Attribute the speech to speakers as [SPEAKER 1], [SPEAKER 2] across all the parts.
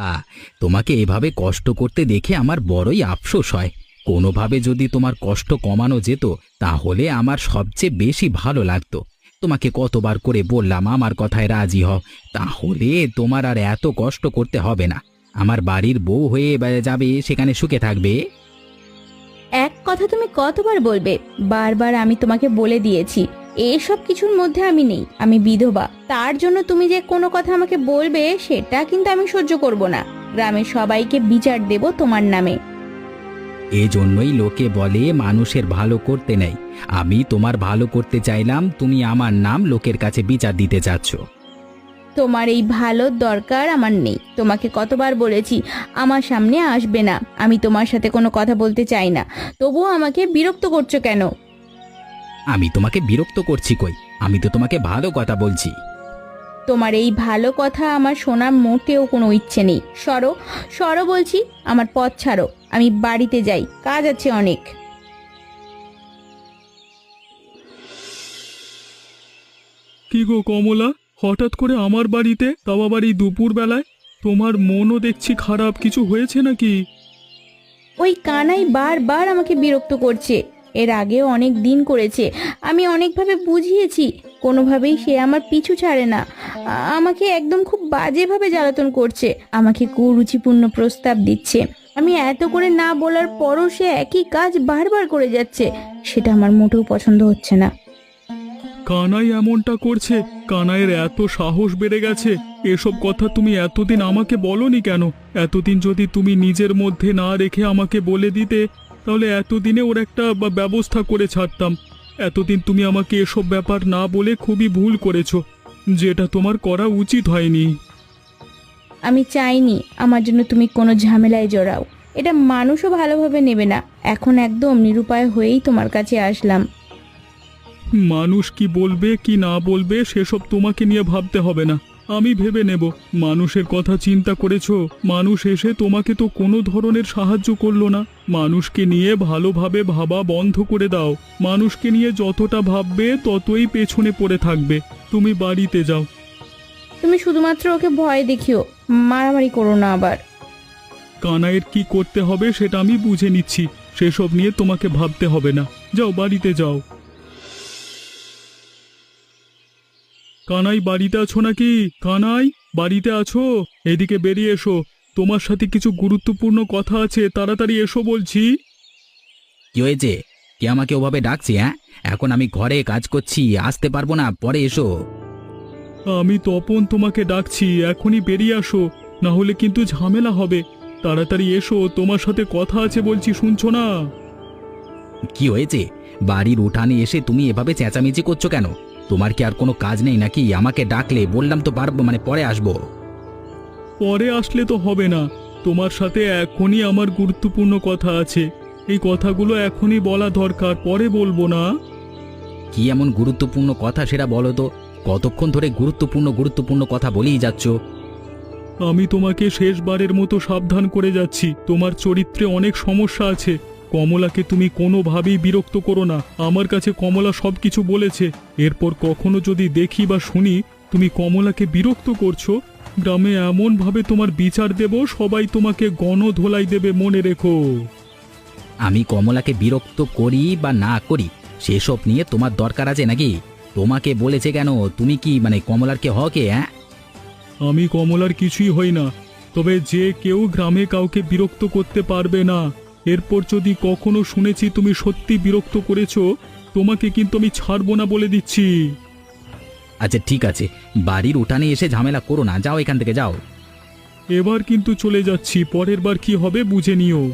[SPEAKER 1] আহ, তোমাকে এভাবে কষ্ট করতে দেখে আমার বড়ই আফসোস হয়। কোনোভাবে যদি তোমার কষ্ট কমানো যেত তাহলে আমার সবচেয়ে বেশি ভালো লাগতো। তোমাকে কতবার করে বললাম আমার কথায় রাজি হও। তাহলে তোমার আর এত কষ্ট করতে হবে না। আমার বাড়ির বউ হয়ে যাবে সেখানে সুখে থাকবে।
[SPEAKER 2] এক কথা তুমি কতবার বলবে? বারবার আমি তোমাকে বলে দিয়েছি। এসব কিছুর মধ্যে আমি নেই আমি বিধবা। তার জন্য তুমি যে কোনো কথা আমাকে বলবে সেটা কিন্তু আমি সহ্য করব না। গ্রামের সবাইকে বিচার দেব তোমার নামে।
[SPEAKER 1] এজন্যই লোকে বলে মানুষের ভালো করতে নেই। আমি তোমার ভালো করতে চাইলাম তুমি আমার নাম লোকের কাছে বিচার দিতে চাচ্ছ।
[SPEAKER 2] তোমার এই ভালো দরকার আমার নেই। তোমাকে কতবার বলেছি আমার সামনে আসবে না। আমি তোমার সাথে কোনো কথা বলতে চাই না। তবুও আমাকে বিরক্ত করছ কেন?
[SPEAKER 1] আমি তোমাকে বিরক্ত করছি কই? আমি তো তোমাকে ভালো কথা বলছি।
[SPEAKER 2] তোমার এই ভালো কথা আমার শোনার মোটেও কোনো ইচ্ছে নেই। সরো সরো বলছি আমার পথ ছাড়ো। আমি বাড়িতে যাই কাজ আছে অনেক।
[SPEAKER 3] কি গো কমলা? হঠাৎ করে আমার বাড়িতে তাও আবার এই দুপুর বেলায় তোমার মনও দেখছি খারাপ কিছু হয়েছে নাকি?
[SPEAKER 2] ওই কানাই বারবার আমাকে বিরক্ত করছে। এর আগেও অনেক দিন করেছে। আমি অনেকভাবে বুঝিয়েছি, কোনোভাবেই সে আমার পিছু ছাড়ে না। আমাকে একদম খুব বাজেভাবে জ্বালাতন করছে, আমাকে কুরুচিপূর্ণ প্রস্তাব দিচ্ছে। আমি এত করে না বলার পরও সে একই কাজ বারবার করে যাচ্ছে, সেটা আমার মোটেও পছন্দ হচ্ছে না।
[SPEAKER 3] কানাই এমনটা করছে, কানাইয়ের এত সাহস বেড়ে গেছে, এসব কথা তুমি এতদিন আমাকে বলনি কেন? এতদিন যদি তুমি নিজের মধ্যে না রেখে আমাকে বলে দিতে তাহলে এতদিনে ওর একটা বা- ব্যবস্থা করে ছাড়তাম। এতদিন তুমি আমাকে এসব ব্যাপার না বলে খুবই ভুল করেছ যেটা তোমার করা উচিত হয়নি।
[SPEAKER 2] আমি চাইনি আমার জন্য তুমি কোনো ঝামেলায় জড়াও। এটা মানুষও ভালোভাবে নেবে না। এখন একদম নিরুপায় হয়েই তোমার কাছে আসলাম।
[SPEAKER 3] মানুষ কি বলবে কি না বলবে সেসব তোমাকে নিয়ে ভাবতে হবে না। আমি ভেবে নেব। মানুষের কথা চিন্তা করেছ মানুষ এসে তোমাকে তো কোনো ধরনের সাহায্য করল না। মানুষকে নিয়ে ভালোভাবে ভাবা বন্ধ করে দাও। মানুষকে নিয়ে যতটা ভাববে ততই পেছনে পড়ে থাকবে। তুমি বাড়িতে যাও।
[SPEAKER 2] তুমি শুধুমাত্র ওকে ভয় দেখিও। মারামারি করো না আবার।
[SPEAKER 3] কানাইয়ের কি করতে হবে সেটা আমি বুঝে নিচ্ছি। সেসব নিয়ে তোমাকে ভাবতে হবে না। যাও বাড়িতে যাও। কানাই বাড়িতে আছো নাকি? কানাই বাড়িতে আছো? এদিকে বেরিয়ে এসো। তোমার সাথে কিছু গুরুত্বপূর্ণ কথা আছে তাড়াতাড়ি এসো বলছি।
[SPEAKER 1] কি হয়েছে? কে আমাকে ওভাবে ডাকছি হ্যাঁ? এখন আমি ঘরে কাজ করছি আসতে পারব না পরে এসো।
[SPEAKER 3] আমি তপন তোমাকে ডাকছি এখনই বেরিয়ে আসো। না হলে কিন্তু ঝামেলা হবে। তাড়াতাড়ি এসো তোমার সাথে কথা আছে বলছি শুনছো না?
[SPEAKER 1] কি হয়েছে? বাড়ির উঠানে এসে তুমি এভাবে চেঁচামেচি করছ কেন? তোমার কি আর কোনো কাজ নেই নাকি? আমাকে ডাকলে বললাম তো পারব মানে পরে আসব।
[SPEAKER 3] পরে আসলে তো হবে না। তোমার সাথে এখনই আমার গুরুত্বপূর্ণ কথা আছে। এই কথাগুলো এখনই বলা দরকার পরে বলব না।
[SPEAKER 1] কি এমন গুরুত্বপূর্ণ কথা সেটা বলো তো। কতক্ষণ ধরে গুরুত্বপূর্ণ গুরুত্বপূর্ণ কথা বলেই যাচ্ছ?
[SPEAKER 3] আমি তোমাকে শেষবারের মতো সাবধান করে যাচ্ছি। তোমার চরিত্রে অনেক সমস্যা আছে। কমলাকে তুমি কোনোভাবেই বিরক্ত করো না। আমার কাছে কমলা সব কিছু বলেছে। এরপর কখনো যদি দেখি বা শুনি তুমি কমলাকে বিরক্ত করছ? গ্রামে এমনভাবে তোমার বিচার দেব সবাই তোমাকে গণধোলাই দেবে মনে রেখো।
[SPEAKER 1] আমি কমলাকে বিরক্ত করি বা না করি সেসব নিয়ে তোমার দরকার আছে নাকি? তোমাকে বলেছে কেন? তুমি কি মানে কমলার কে হকে হ্যাঁ
[SPEAKER 3] আমি কমলার কিছুই হই না। তবে যে কেউ গ্রামে কাউকে বিরক্ত করতে পারবে না। এরপর যদি কখনো শুনেছি তুমি সত্যি বিরক্ত করেছ তোমাকে কিন্তু আমি ছাড়বো না বলে দিচ্ছি।
[SPEAKER 1] আচ্ছা ঠিক আছে। বাড়ির উঠানে এসে ঝামেলা করো না। যাও এখান থেকে যাও।
[SPEAKER 3] এবার কিন্তু চলে যাচ্ছি। পরের বার কি হবে বুঝে নিও।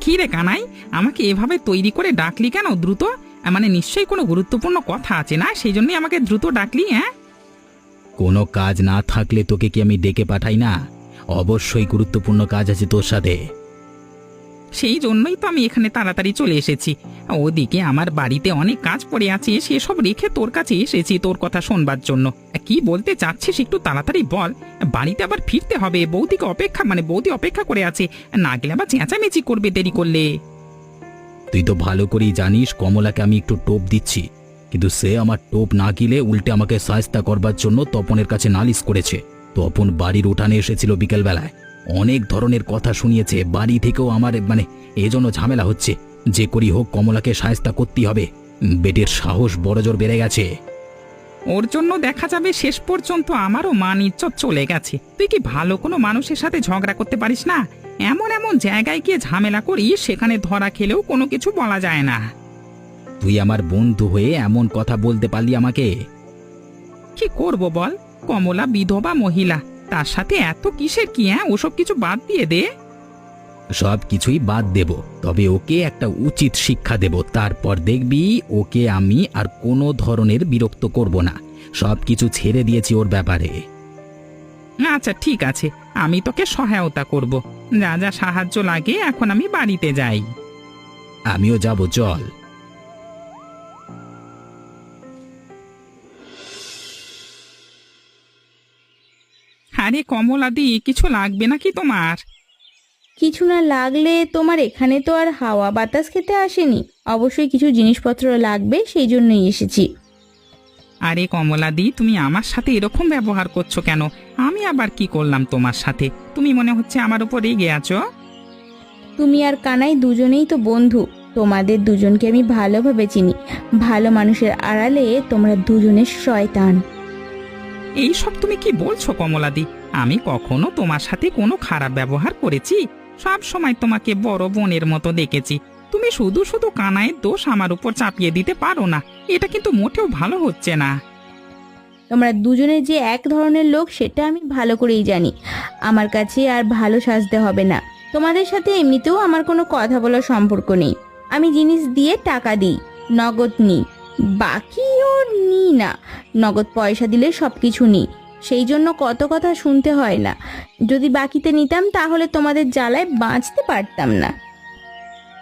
[SPEAKER 4] কি রে কানাই? আমাকে এভাবে তৈরি করে ডাকলি কেন দ্রুত? মানে নিশ্চয়ই কোনো গুরুত্বপূর্ণ কথা আছে না? সেই জন্যই আমাকে দ্রুত ডাকলি হ্যাঁ?
[SPEAKER 1] কোনো কাজ না থাকলে তোকে কি আমি ডেকে পাঠাই না? অবশ্যই গুরুত্বপূর্ণ কাজ আছে তোর সাথে।
[SPEAKER 4] সেই জন্যই তো আমি এখানে তাড়াতাড়ি চলে এসেছি। ওদিকে আমার বাড়িতে অনেক কাজ পড়ে আছে সেসব রেখে তোর কাছে এসেছি তোর কথা শোনবার জন্য। কি বলতে চাচ্ছিস একটু তাড়াতাড়ি বল। বাড়িতে আবার ফিরতে হবে বৌদিকে অপেক্ষা মানে বৌদি অপেক্ষা করে আছে। না গেলে আবার চেঁচামেচি করবে দেরি করলে।
[SPEAKER 1] তুই তো ভালো করেই জানিস কমলাকে আমি একটু টোপ দিচ্ছি। কিন্তু সে আমার টোপ না গিলে উল্টে আমাকে সাহস্তা করবার জন্য তপনের কাছে নালিশ করেছে। তপন বাড়ির উঠানে এসেছিল বিকেলবেলায়। অনেক ধরনের কথা শুনিয়েছে, বাড়ি থেকেও আমার মানে এজন্য ঝামেলা হচ্ছে। যে করি হোক, কমলাকে সাহস্তা করতেই হবে। বেটের সাহস বড়জোর বেড়ে গেছে।
[SPEAKER 4] ওর জন্য দেখা যাবে শেষ পর্যন্ত আমারও মান ইজ্জত চলে গেছে। তুই কি ভালো কোনো মানুষের সাথে ঝগড়া করতে পারিস না? এমন এমন জায়গায় গিয়ে ঝামেলা করি সেখানে ধরা খেলেও কোনো কিছু বলা যায় না।
[SPEAKER 1] তুই আমার বন্ধু হয়ে এমন কথা বলতে পারলি আমাকে?
[SPEAKER 4] কি করব বল? কমলা বিধবা মহিলা তার সাথে এত কিসের কি হ্যাঁ? ওসব কিছু বাদ দিয়ে দে।
[SPEAKER 1] সব কিছুই বাদ দেব তবে ওকে একটা উচিত শিক্ষা দেব। তারপর দেখবি ওকে আমি আর কোনো ধরনের বিরক্ত করব না। সব কিছু ছেড়ে দিয়েছি ওর ব্যাপারে।
[SPEAKER 4] আচ্ছা ঠিক আছে। আমি তোকে সহায়তা করব। যা যা সাহায্য লাগে এখন আমি বাড়িতে যাই।
[SPEAKER 1] আমিও যাব চল।
[SPEAKER 4] আরে কমলাদি কিছু লাগবে নাকি তোমার?
[SPEAKER 2] কিছু না লাগলে তোমার এখানে তো আর হাওয়া বাতাস খেতে আসেনি। অবশ্যই কিছু জিনিসপত্র লাগবে সেই জন্যই এসেছি।
[SPEAKER 4] আরে কমলাদি তুমি আমার সাথে এরকম ব্যবহার করছ কেন? আমি আবার কি করলাম তোমার সাথে? তুমি মনে হচ্ছে আমার উপর রেগে আছো?
[SPEAKER 2] তুমি আর কানাই দুজনেই তো বন্ধু। তোমাদের দুজনকে আমি ভালোভাবে চিনি। ভালো মানুষের আড়ালে তোমরা দুজনের শয়তান।
[SPEAKER 4] এই সব তুমি কি বলছো কমলাদি? আমি কখনো তোমার সাথে কোনো খারাপ ব্যবহার করেছি? সব সময় তোমাকে বড় বোনের মতো দেখেছি। তুমি শুধু শুধু কানায়ের দোষ আমার উপর চাপিয়ে দিতে পারো না। এটা কিন্তু মোটেও ভালো হচ্ছে না।
[SPEAKER 2] তোমরা দুজনে যে এক ধরনের লোক, সেটা আমি ভালো করেই জানি। আমার কাছে আর ভালো সাজতে হবে না। তোমাদের সাথে এমনিতেও আমার কোনো কথা বলার সম্পর্ক নেই। আমি জিনিস দিয়ে টাকা দিই, নগদ নিই। বাকিও নিই না। নগদ পয়সা দিলে সব কিছু নিই। সেই জন্য কত কথা শুনতে হয় না। যদি বাকিতে নিতাম, তাহলে তোমাদের জ্বালায় বাঁচতে পারতাম না।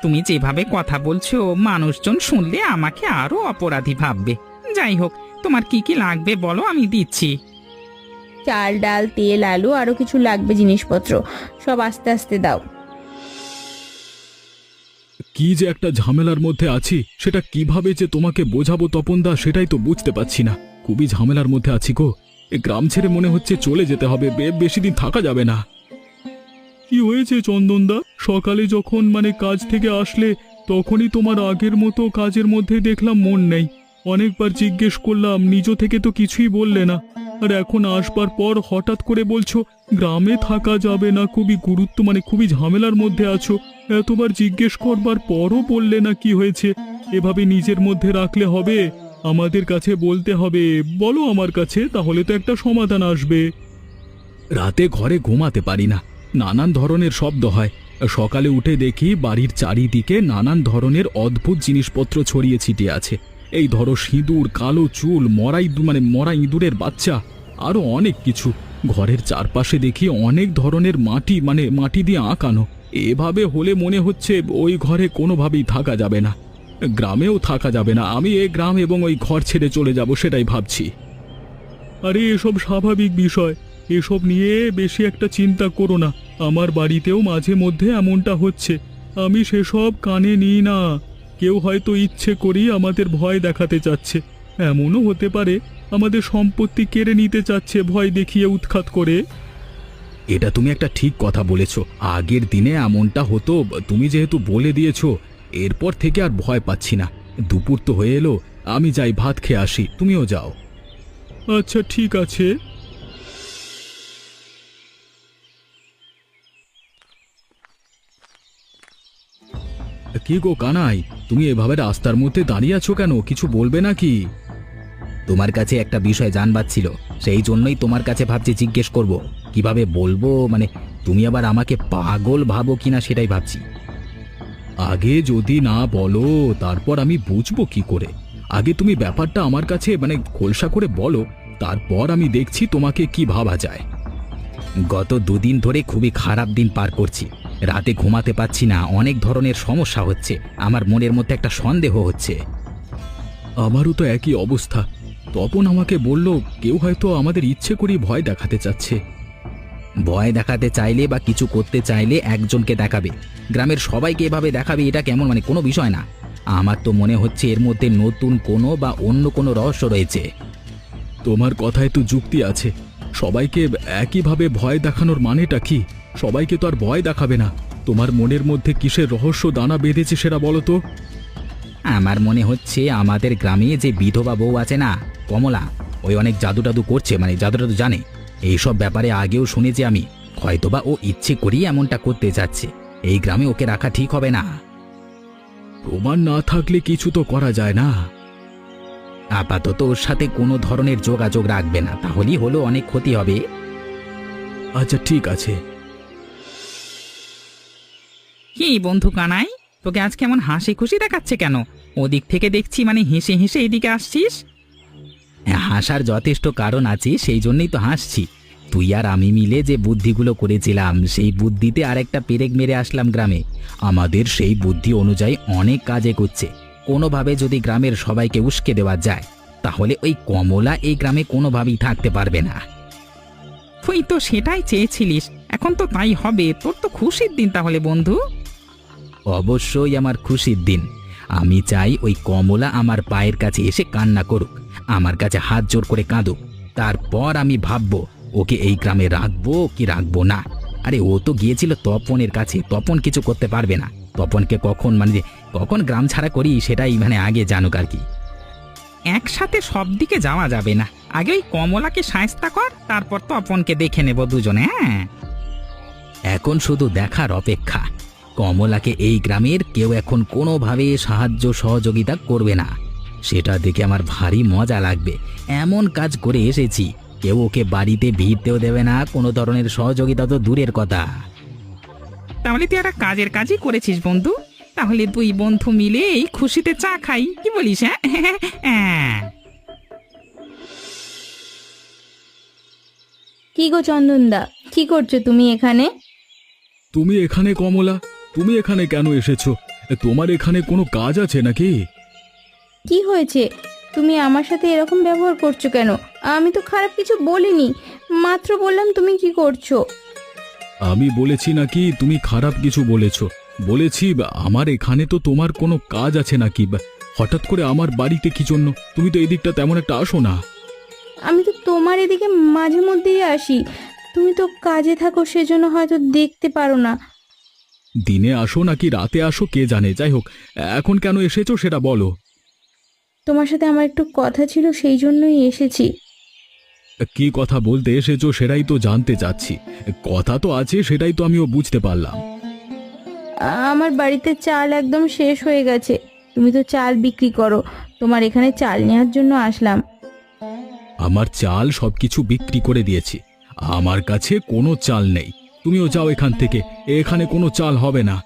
[SPEAKER 4] তুমি যেভাবে কথা বলছো মানুষজন শুনলে আমাকে আরও অপরাধী ভাববে। যাই হোক তোমার কি কি লাগবে বলো আমি দিচ্ছি।
[SPEAKER 2] চাল ডাল তেল আলু আরও কিছু লাগবে জিনিসপত্র। সব আস্তে আস্তে দাও।
[SPEAKER 3] কি যে একটা ঝামেলার মধ্যে আছি সেটা কীভাবে যে তোমাকে বোঝাবো তপনদা সেটাই তো বুঝতে পারছি না। খুবই ঝামেলার মধ্যে আছি গো। এ গ্রাম ছেড়ে মনে হচ্ছে চলে যেতে হবে বে- বেশি দিন থাকা যাবে না। কি হয়েছে চন্দনদা সকালে যখন মানে কাজ থেকে আসলে, তখনই তোমার আগের মতো কাজের মধ্যে দেখলাম মন নেই। অনেকবার জিজ্ঞেস করলাম, নিজ থেকে তো কিছুই বললে না। আর এখন আসবার পর হঠাৎ করে বলছো, গ্রামে থাকা যাবে না, খুবই গুরুত্ব মানে খুবই ঝামেলার মধ্যে আছো। এতবার জিজ্ঞেস করবার পরও বললে না কি হয়েছে? এভাবে নিজের মধ্যে রাখলে হবে? আমাদের কাছে বলতে হবে। বলো আমার কাছে, তাহলে তো একটা সমাধান আসবে। রাতে ঘরে ঘুমাতে পারি না। নানান ধরনের শব্দ হয়। সকালে উঠে দেখি বাড়ির চারিদিকে নানান ধরনের অদ্ভুত জিনিসপত্র ছড়িয়ে ছিটিয়ে আছে। এই ধরো সিঁদুর, কালো চুল, মরা ইঁদুর মানে মরা ইঁদুরের বাচ্চা আরও অনেক কিছু। ঘরের চারপাশে দেখি অনেক ধরনের মাটি মানে মাটি দিয়ে আঁকানো। এভাবে হলে মনে হচ্ছে ওই ঘরে কোনোভাবেই থাকা যাবে না। গ্রামেও থাকা যাবে না। আমি এই গ্রাম এবং ওই ঘর ছেড়ে চলে যাব, সেটাই ভাবছি। আরে, এসব স্বাভাবিক বিষয়। এসব নিয়ে বেশি একটা চিন্তা করো না। আমার বাড়িতেও মাঝে মধ্যে এমনটা হচ্ছে। আমি সেসব কানে নিই না। কেউ হয়তো ইচ্ছে করেই আমাদের ভয় দেখাতে চাচ্ছে। এমনও হতে পারে আমাদের সম্পত্তি কেড়ে নিতে চাচ্ছে ভয় দেখিয়ে উৎখাত করে। এটা তুমি একটা ঠিক কথা বলেছ। আগের দিনে এমনটা হতো তুমি যেহেতু বলে দিয়েছ এরপর থেকে আর ভয় পাচ্ছি না। দুপুর তো হয়ে এলো আমি যাই ভাত খেয়ে আসি তুমিও যাও। আচ্ছা ঠিক আছে। কি গো কানাই? তুমি এভাবে রাস্তার মধ্যে দাঁড়িয়ে আছো কেন? কিছু বলবে নাকি?
[SPEAKER 1] তোমার কাছে একটা বিষয় জানবার ছিল। সেই জন্যই তোমার কাছে ভাবছি জিজ্ঞেস করব। কীভাবে বলব? মানে তুমি আবার আমাকে পাগল ভাবো কিনা সেটাই ভাবছি।
[SPEAKER 3] আগে যদি না বলো তারপর আমি বুঝব কি করে? আগে তুমি ব্যাপারটা আমার কাছে মানে খোলসা করে বলো। তারপর আমি দেখছি তোমাকে কি ভাবা যায়।
[SPEAKER 1] গত দুদিন ধরে খুবই খারাপ দিন পার করছি। রাতে ঘুমাতে পারছি না অনেক ধরনের সমস্যা হচ্ছে। আমার মনের মধ্যে একটা সন্দেহ হচ্ছে।
[SPEAKER 3] আমারও তো একই অবস্থা। তপন আমাকে বলল কেউ হয়তো আমাদের ইচ্ছে করেই ভয় দেখাতে চাচ্ছে।
[SPEAKER 1] ভয় দেখাতে চাইলে বা কিছু করতে চাইলে একজনকে দেখাবে। গ্রামের সবাইকে এভাবে দেখাবে এটা কেমন? মানে কোনো বিষয় না। আমার তো মনে হচ্ছে এর মধ্যে নতুন কোনো বা অন্য কোনো রহস্য রয়েছে।
[SPEAKER 5] তোমার কথায় তো যুক্তি আছে। সবাইকে একইভাবে ভয় দেখানোর মানেটা কি? সবাইকে তো আর ভয় দেখাবে না। তোমার মনের মধ্যে কিসের রহস্য দানা বেঁধেছে সেটা বলো তো?
[SPEAKER 1] আমার মনে হচ্ছে আমাদের গ্রামে যে বিধবা বউ আছে না কমলা ওই অনেক জাদু টাদু করছে মানে জাদু টাদু জানে। এইসব ব্যাপারে আগেও শুনেছি আমি। হয়তোবা ও ইচ্ছে করেই এমনটা করতে যাচ্ছে। এই গ্রামে ওকে রাখা ঠিক হবে না।
[SPEAKER 5] প্রমাণ না থাকলে কিছু তো করা যায় না।
[SPEAKER 1] আপাতত ওর সাথে কোনো ধরনের যোগাযোগ রাখবে না তাহলেই হলো অনেক ক্ষতি হবে।
[SPEAKER 5] আচ্ছা ঠিক আছে।
[SPEAKER 4] কি বন্ধু কানাই, তোকে আজ কেমন হাসি খুশি দেখাচ্ছে কেন? ওদিক থেকে দেখছি মানে হেসে হেসে এদিকে আসছিস?
[SPEAKER 1] হাসার যথেষ্ট কারণ আছে, সেই জন্যই তো হাসছি। তুই আর আমি মিলে যে বুদ্ধিগুলো করেছিলাম, সেই বুদ্ধিতে আর একটা পেরেক মেরে আসলাম গ্রামে। আমাদের সেই বুদ্ধি অনুযায়ী অনেক কাজে করছে। কোনোভাবে যদি গ্রামের সবাইকে উস্কে দেওয়া যায়, তাহলে ওই কমলা এই গ্রামে কোনোভাবেই থাকতে পারবে না।
[SPEAKER 4] তুই তো সেটাই চেয়েছিলিস, এখন তো তাই হবে, তোর তো খুশির দিন তাহলে বন্ধু।
[SPEAKER 1] অবশ্যই আমার খুশির দিন। আমি চাই ওই কমলা আমার পায়ের কাছে এসে কান্না করুক। আমার কাছে হাত জোর করে কাঁদুক। তারপর আমি ভাববো, ওকে এই গ্রামে রাখব কি রাখব না? আরে, ও তো গিয়েছিল তপনের কাছে। তপন কিছু করতে পারবে না। তপনকে কখন মানে যে কখন গ্রাম ছাড়া করি সেটাই মানে আগে জানুক আর কি।
[SPEAKER 4] একসাথে সব দিকে যাওয়া যাবে না। আগে ওই কমলাকে সায়স্তা কর, তারপর তপনকে দেখে নেব দুজনে হ্যাঁ?
[SPEAKER 1] এখন শুধু দেখার অপেক্ষা। কমলাকে এই গ্রামের কেউ এখন কোনোভাবে সাহায্য সহযোগিতা করবে না। সেটা দেখে আমার ভারী মজা লাগবে। এমন কাজ করে এসেছি। কেউ ওকে বাড়িতে ভিড়তেও দেবে না কোনো ধরনের সহযোগিতা তো দূরের কথা।
[SPEAKER 4] তাহলে তুই একটা কাজের কাজই করেছিস বন্ধু। তাহলে দুই বন্ধু মিলে এই খুশিতে চা খাই। কি বলিস হ্যাঁ? হ্যাঁ।
[SPEAKER 2] কি গো চন্দনদা কি করছ তুমি এখানে?
[SPEAKER 5] তুমি এখানে কমলা? তুমি এখানে কেন এসেছ? তোমার এখানে কোনো কাজ আছে নাকি?
[SPEAKER 2] কি হয়েছে? তুমি আমার সাথে এরকম ব্যবহার করছ কেন? আমি তো খারাপ কিছু বলিনি। মাত্র বললাম তুমি কি করছ।
[SPEAKER 5] আমি বলেছি নাকি তুমি খারাপ কিছু বলেছ? বলেছি আমার এখানে তো তোমার কোনো কাজ আছে নাকি? হঠাৎ করে আমার বাড়িতে কি জন্য? তুমি তো এদিকটা তেমন একটা আসো না।
[SPEAKER 2] আমি তো তোমার এদিকে মাঝে মধ্যেই আসি। তুমি তো কাজে থাকো সেজন্য হয়তো দেখতে পারো না।
[SPEAKER 5] দিনে আসো নাকি রাতে আসো কে জানে? যাই হোক এখন কেন এসেছ সেটা বলো।
[SPEAKER 2] তোমার সাথে আমার একটু কথা ছিল সেই জন্যই এসেছি।
[SPEAKER 5] কি কথা বলতে এসেছ সেটাই তো জানতে চাচ্ছি। কথা তো আছে সেটাই তো আমিও বুঝতে পারলাম।
[SPEAKER 2] আমার বাড়িতে চাল একদম শেষ হয়ে গেছে। তুমি তো চাল বিক্রি করো তোমার এখানে চাল নেওয়ার জন্য আসলাম।
[SPEAKER 5] আমার চাল সবকিছু বিক্রি করে দিয়েছি। আমার কাছে কোনো চাল নেই। তুমিও যাও এখান থেকে। এখানে কোনো চাল হবে না।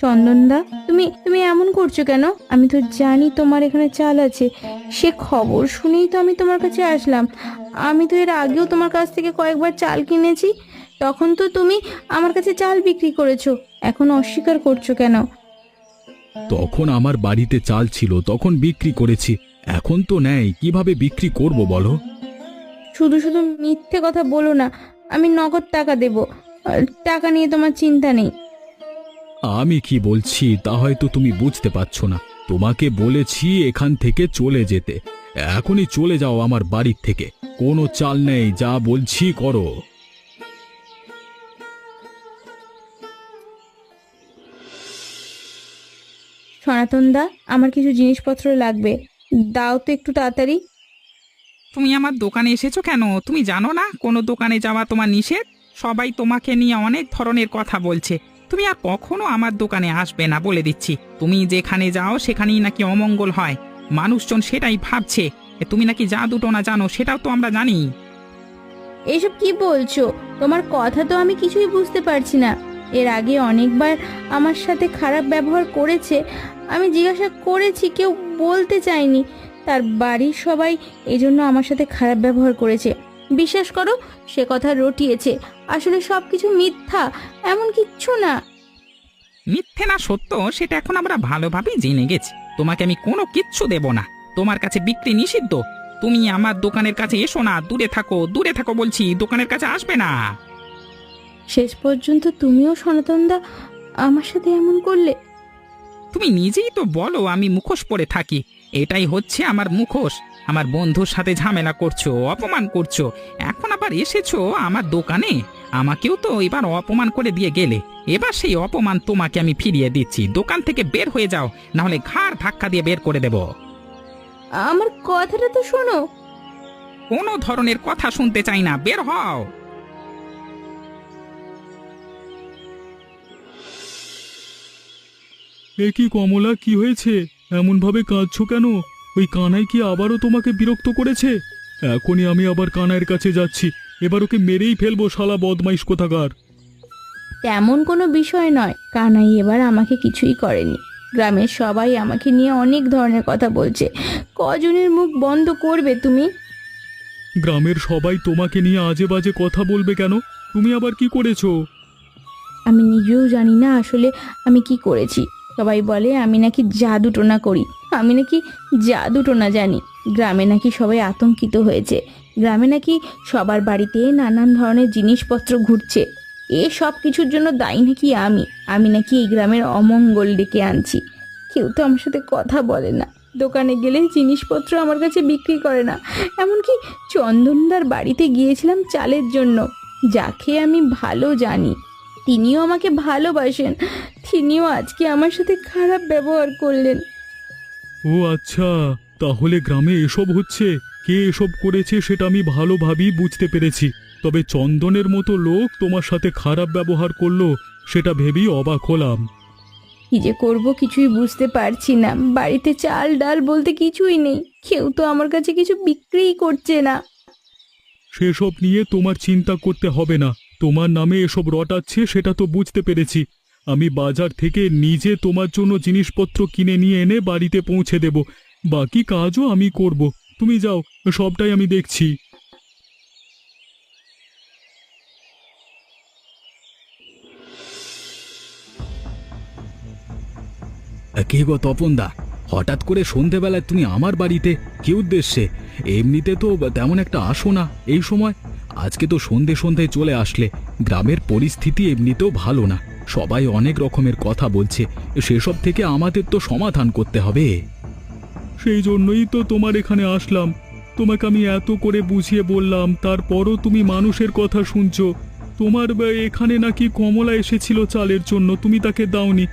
[SPEAKER 2] চন্দনদা তুমি তুমি এমন করছ কেন? আমি তো জানি তোমার এখানে চাল আছে। সে খবর শুনেই তো আমি তোমার কাছে আসলাম। আমি তো এর আগেও তোমার কাছ থেকে কয়েকবার চাল কিনেছি। তখন তো তুমি আমার কাছে চাল বিক্রি করেছ। এখন অস্বীকার করছ কেন?
[SPEAKER 5] তখন আমার বাড়িতে চাল ছিল তখন বিক্রি করেছি। এখন তো নেই। কীভাবে বিক্রি করব বলো?
[SPEAKER 2] শুধু শুধু মিথ্যে কথা বলো না। আমি নগদ টাকা দেব। টাকা নিয়ে তোমার চিন্তা নেই।
[SPEAKER 5] আমি কি বলছি তা হয়তো তুমি বুঝতে পারছ না। তোমাকে বলেছি এখান থেকে চলে যেতে। এখনই চলে যাও আমার বাড়ির থেকে। কোনো চাল নেই যা বলছি করো।
[SPEAKER 2] সনাতন দা আমার কিছু জিনিসপত্র লাগবে। দাও তো একটু তাড়াতাড়ি।
[SPEAKER 4] তুমি আমার দোকানে এসেছ কেন? তুমি জানো না? কোনো দোকানে যাওয়া তোমার নিষেধ? সবাই তোমাকে নিয়ে অনেক ধরনের কথা বলছে। তুমি আর কখনো আমার দোকানে আসবে না বলে দিচ্ছি। তুমি যেখানে যাও, সেখানেই নাকি অমঙ্গল হয়। মানুষজন সেটাই ভাবছে। তুমি নাকি যা দুটো না জানো, সেটাও তো আমরা জানি।
[SPEAKER 2] এইসব কি বলছো? তোমার কথা তো আমি কিছুই বুঝতে পারছি না। এর আগে অনেকবার আমার সাথে খারাপ ব্যবহার করেছে। আমি জিজ্ঞাসা করেছি, কেউ বলতে চায়নি। তার বাড়ির সবাই এই জন্য আমার সাথে খারাপ ব্যবহার করেছে। বিশ্বাস করো সে কথা রটিয়েছে। আসলে সব কিছু মিথ্যা এমন কিচ্ছু না।
[SPEAKER 4] মিথ্যে না সত্য সেটা এখন আমরা ভালোভাবেই জেনে গেছি। তোমাকে আমি কোনো কিচ্ছু দেব না। তোমার কাছে বিক্রি নিষিদ্ধ। তুমি আমার দোকানের কাছে এসো না। দূরে থাকো দূরে থাকো বলছি দোকানের কাছে আসবে না।
[SPEAKER 2] শেষ পর্যন্ত তুমিও সনাতনদা আমার সাথে এমন করলে
[SPEAKER 4] তুমি নিজেই তো বলো আমি মুখোশ পরে থাকি। এটাই হচ্ছে আমার মুখোশ। আমার বন্ধুর সাথে ঝামেলা করছ অপমান করছ। এখন আবার এসেছ আমার দোকানে। আমাকেও তো এবার অপমান করে দিয়ে গেলে। এবার সেই অপমান তোমাকে আমি ফিরিয়ে দিচ্ছি। দোকান থেকে বের হয়ে যাও না হলে ঘাড় ধাক্কা দিয়ে বের করে দেব।
[SPEAKER 2] আমার কথাটা তো শোনো।
[SPEAKER 4] কোনো ধরনের কথা শুনতে চাই না। বের হও।
[SPEAKER 3] এ কি কমলা কি হয়েছে? এমন ভাবে কাঁদছো কেন? ওই কানাই কি আবারও তোমাকে বিরক্ত করেছে? এখনই আমি আবার কানাইয়ের কাছে যাচ্ছি। এবার ওকে মেরেই ফেলব শালা বদমাইশ কোথাকার।
[SPEAKER 2] তেমন কোনো বিষয় নয়। কানাই এবার আমাকে কিছুই করেনি। গ্রামের সবাই আমাকে নিয়ে অনেক ধরনের কথা বলছে। কজনের মুখ বন্ধ করবে তুমি?
[SPEAKER 3] গ্রামের সবাই তোমাকে নিয়ে আজে বাজে কথা বলবে কেন? তুমি আবার কি করেছ?
[SPEAKER 2] আমি নিজেও জানি না আসলে আমি কি করেছি। সবাই বলে, আমি নাকি জাদু টোনা করি। আমি নাকি জাদু টোনা জানি। গ্রামে নাকি সবাই আতঙ্কিত হয়েছে। গ্রামে নাকি সবার বাড়িতে নানান ধরনের জিনিসপত্র ঘুরছে। এ সব কিছুর জন্য দায়ী নাকি আমি? আমি নাকি এই গ্রামের অমঙ্গল ডেকে আনছি। কেউ তো আমার সাথে কথা বলে না। দোকানে গেলে জিনিসপত্র আমার কাছে বিক্রি করে না। এমনকি চন্দনদার বাড়িতে গিয়েছিলাম চালের জন্য। যাকে আমি ভালো জানি। তিনিও আমাকে ভালোবাসেন। তিনিও আজকে আমার সাথে খারাপ ব্যবহার করলেন।
[SPEAKER 3] ও আচ্ছা তাহলে গ্রামে এসব হচ্ছে? কে এসব করেছে সেটা আমি ভালোভাবেই বুঝতে পেরেছি। তবে চন্দনের মতো লোক তোমার সাথে খারাপ ব্যবহার করল সেটা ভেবেই অবাক হলাম।
[SPEAKER 2] কি যে করব কিছুই বুঝতে পারছি না। বাড়িতে চাল ডাল বলতে কিছুই নেই। কেউ তো আমার কাছে কিছু বিক্রিই করছে না।
[SPEAKER 3] সেসব নিয়ে তোমার চিন্তা করতে হবে না। তোমার নামে এসব রটাচ্ছে সেটা তো বুঝতে পেরেছি। আমি বাজার থেকে নিজে তোমার জন্য জিনিসপত্র কিনে নিয়ে এনে বাড়িতে পৌঁছে দেব। বাকি কাজও আমি করব। তুমি যাও, সবটাই আমি দেখছি।
[SPEAKER 1] কে গো তপনদা? হঠাৎ করে সন্ধেবেলায় তুমি আমার বাড়িতে, কি উদ্দেশ্যে? এমনিতে তো তেমন একটা আসো না এই সময়। আজকে তো সন্ধে সন্ধে চলে আসলে। গ্রামের পরিস্থিতি এমনিতেও ভালো না। সবাই অনেক রকমের কথা বলছে। সেসব থেকে আমাদের তো সমাধান করতে হবে।
[SPEAKER 3] সেই জন্যই তো তোমার এখানে আসলাম। তোমাকে আমি এত করে বুঝিয়ে বললাম, তারপরও তুমি মানুষের কথা শুনছো। তোমার এখানে নাকি কমলা এসেছিল চালের জন্য, তুমি তাকে দাওনি।